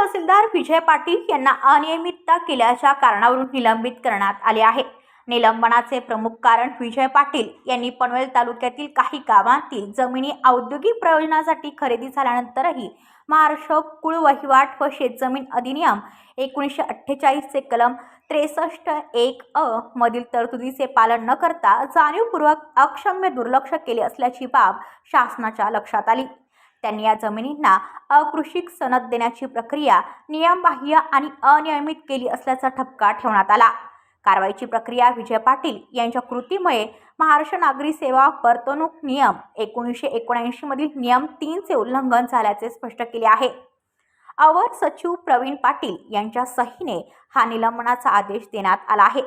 तहसीलदार विजय पाटील यांना अनियमितता केल्याच्या कारणावरून निलंबित करण्यात आले आहे. निलंबनाचे प्रमुख कारण विजय पाटील यांनी पनवेल तालुक्यातील काही गावांतील जमिनी औद्योगिक प्रयोजनासाठी खरेदी झाल्यानंतरही महाराष्ट्र कुळ वहिवाट व शेतजमीन अधिनियम एकोणीसशे अठ्ठेचाळीसचे कलम त्रेसष्ट एक अ मधील तरतुदीचे पालन न करता जाणीवपूर्वक अक्षम्य दुर्लक्ष केले असल्याची बाब शासनाच्या लक्षात आली. त्यांनी या जमिनींना अकृषिक सनद देण्याची प्रक्रिया नियमबाह्य आणि अनियमित केली असल्याचा ठपका ठेवण्यात आला. कारवाईची प्रक्रिया विजय पाटील यांच्या कृतीमुळे महाराष्ट्र नागरी सेवा वर्तणूक नियम एकोणीसशे एकोणऐंशीमधील नियम तीनचे उल्लंघन झाल्याचे स्पष्ट केले आहे. अवर सचिव प्रवीण पाटील यांच्या सहीने हा निलंबनाचा आदेश देण्यात आला आहे.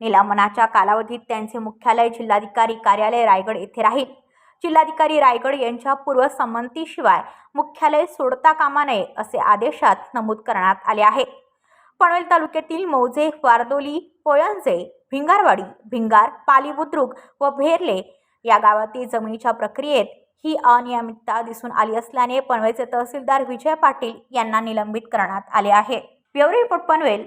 निलंबनाच्या कालावधीत त्यांचे मुख्यालय जिल्हाधिकारी कार्यालय रायगड येथे राहील. जिल्हाधिकारी रायगड यांच्या पूर्वसंमतीशिवाय मुख्यालय सोडता कामा नये असे आदेशात नमूद करण्यात आले आहे. पनवेल तालुक्यातील मौजे वारदोली पोयंजे भिंगारवाडी भिंगार पाली बुद्रुक व भेरले या गावातील जमिनीच्या प्रक्रियेत ही अनियमितता दिसून आली असल्याने पनवेलचे तहसीलदार विजय पाटील यांना निलंबित करण्यात आले आहे. Bureau report Panvel.